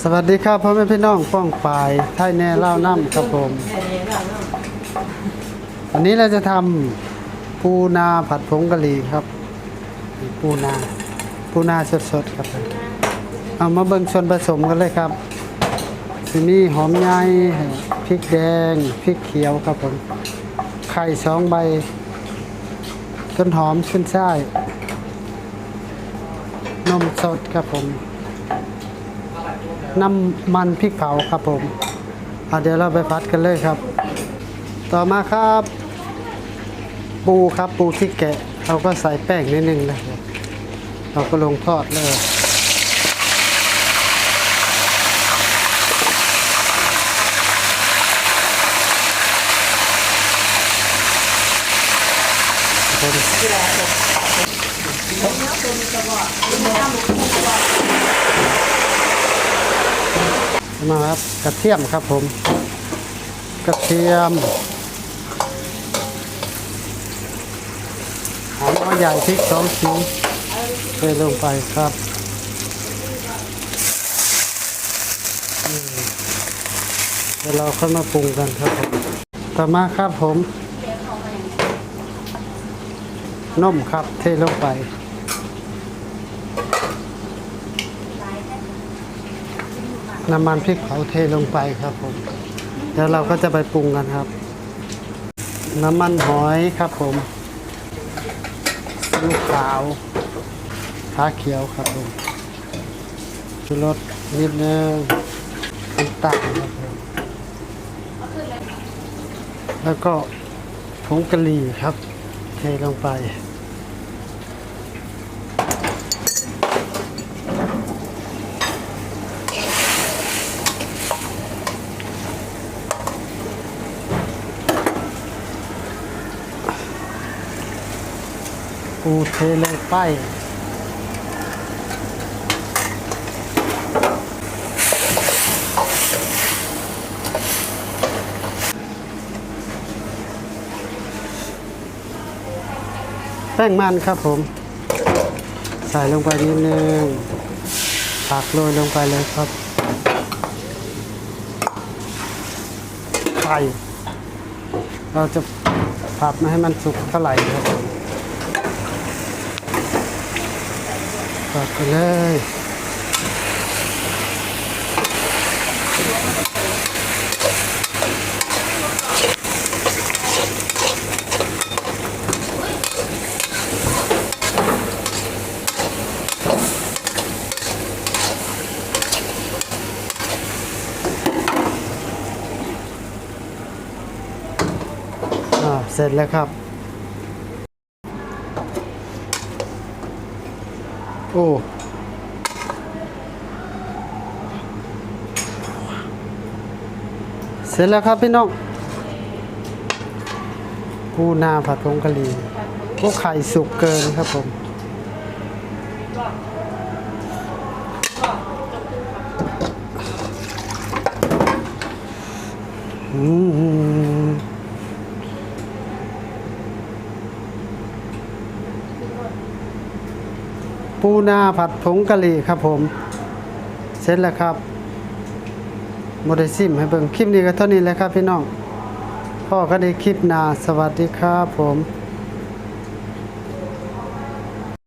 สวัสดีครับพ่อแม่พี่น้องป้องปายไทยแน่เล่าน้ำครับผม วันนี้เราจะทำปูนาผัดผงกะหรี่ครับปูนาปูนาสดๆครับ เอามาเบิ่งส่วนผสมกันเลยครับทีนี้หอมใหญ่พริกแดงพริกเขียวครับผมไข่สองใบ ต้นหอมขึ้นช่ายนมสดครับผม น้ำมันพริกเผาครับผมเเดี๋ยวเราไปพัดกันเลยครับ ต่อมาครับ ปูครับปูที่แกะเราก็ใส่แป้งนิดนึงนะครับเราก็ลงทอดเลย มาครับกระเทียมครับผม กระเทียมหอมหัวใหญ่พริกสองชิ้นเทลงไปครับเดี๋ยวเราค่อยมาปรุงกันครับผมต่อมาครับผมนมครับเทลงไป น้ำมันพริกเผาเทลงไปครับผมเดี๋ยวเราก็จะไปปรุงกันครับ น้ำมันหอยครับผมลูกขาวขาเขียวครับผมชูรสนิดนึงน้ำตาลครับผมแล้วก็ผงกะหรี่ครับ เทลงไป ปูเทลงไปแป้งมันครับผม ใส่ลงไปนิดนึงผักโรยลงไปเลยครับไข่เราจะผัดไม่ให้มันสุกเท่าไหร่ครับ ผมตัดไปเลยเสร็จแล้วครับ โอ้เสร็จแล้วครับพี่น้องปูนาผัดผงกะหรี่พวกไข่สุกเกินครับผม อืม ปูนาผัดผงกะหรี่ครับผม เสร็จแล้วครับโมเดซิมให้เบิ่งคลิปนี้ก็เท่านี้แหละครับพี่น้องพ่อก็ได้คลิปนาสวัสดีครับผม